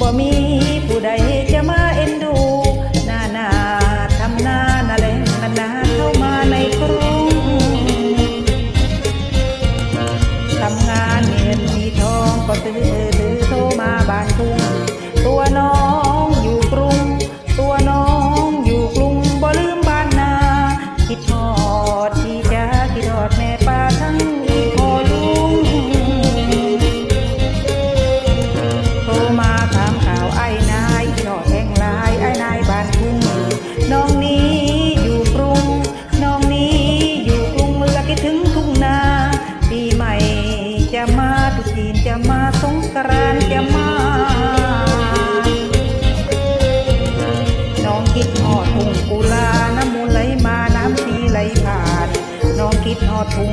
บ่มีผู้ใดจะมาเอ็นดู หน้าหน้าทำหน้านาแรงกันนาเข้ามาในกรุงทำงานเงินมีทองก็ซื้อซื้อโทรมาบานทุ่งตัวน้อง จะมาตุจีนจะมาสงกรานจะมา น้องคิดหอดทุ่งกุลาน้ำมูลไหลมาน้ำสีไหลผ่าน น้องคิดหอดทุ่ง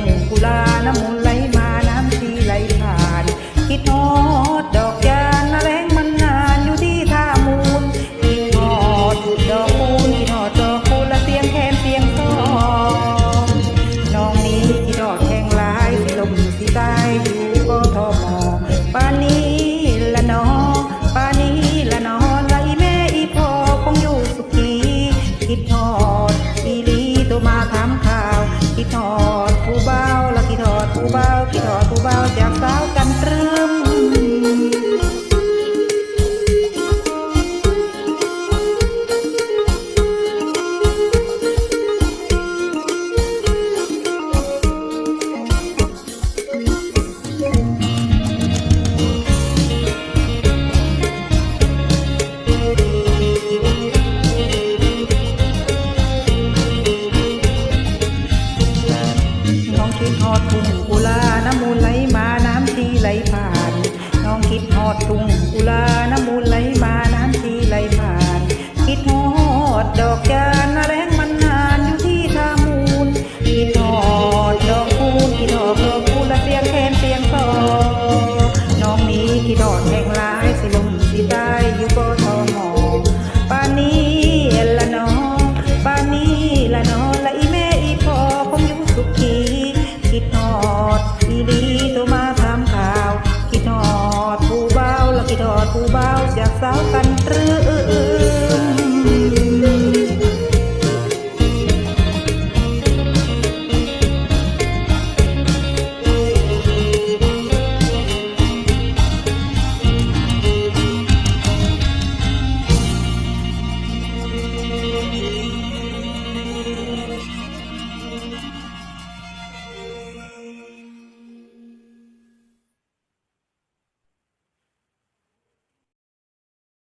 น้องคิดฮอดตุงอุลาน้ำมูลไหลมาน้ำทีไหลผ่าน คิดฮอดดอกยานอะไร